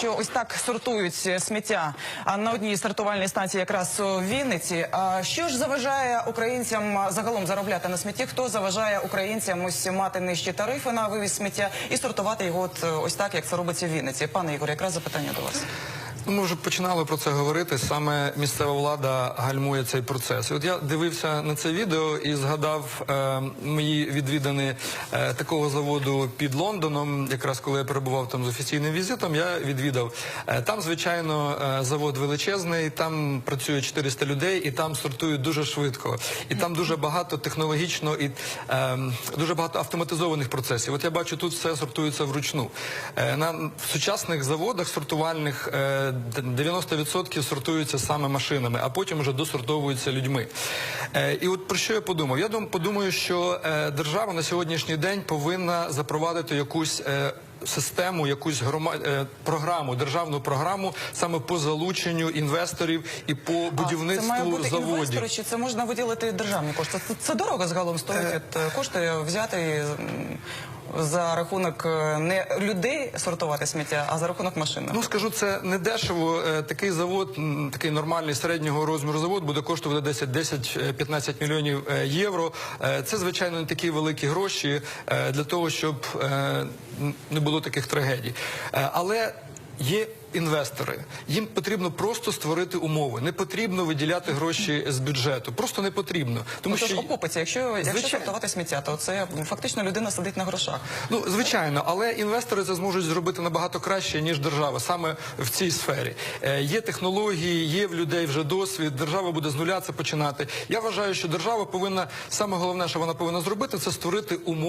Що ось так сортують сміття а на одній сортувальній станції, якраз у Вінниці. А що ж заважає українцям загалом заробляти на смітті? Хто заважає українцям ось мати нижчі тарифи на вивіз сміття і сортувати його от ось так, як це робиться в Вінниці? Пане Ігор, якраз запитання до вас. Ну, Ми вже починали про це говорити. Саме місцева влада гальмує цей процес. От я дивився на це відео і згадав е, мої відвідини е, такого заводу під Лондоном. Якраз коли я перебував там з офіційним візитом, я відвідав. Е, там, звичайно, е, завод величезний, там працює 400 людей, і там сортують дуже швидко. І там дуже багато технологічно і е, дуже багато автоматизованих процесів. От я бачу, тут все сортується вручну. Е, на сучасних заводах сортувальних е, 90% сортуються саме машинами, а потім вже досортовуються людьми. Е, І от про що я подумав? Я дум- подумаю, що е, держава на сьогоднішній день повинна запровадити якусь. е, Систему, якусь грома... програму, державну програму саме по залученню інвесторів і по А це будівництву має бути заводів. інвестори, чи це можна виділити державні кошти? Це, це дорого загалом стоїть е, кошти взяти за рахунок е, не людей сортувати сміття, а за рахунок машин. Ну скажу, це не дешево. Е, Такий завод, такий нормальний середнього розміру завод буде коштувати 10-15 мільйонів е, євро. Е, Це звичайно не такі великі гроші для того, щоб не було таких трагедій. Але є інвестори. Їм потрібно просто створити умови. Не потрібно виділяти гроші з бюджету. Просто не потрібно. Тому Ну, що окупиться, якщо, якщо сортувати сміття, то це фактично людина сидить на грошах. Ну, звичайно, але інвестори це зможуть зробити набагато краще, ніж держава, саме в цій сфері. Е, є технології, є в людей вже досвід, держава буде з нуля це починати. Я вважаю, що держава повинна, саме головне, що вона повинна зробити, це створити умови.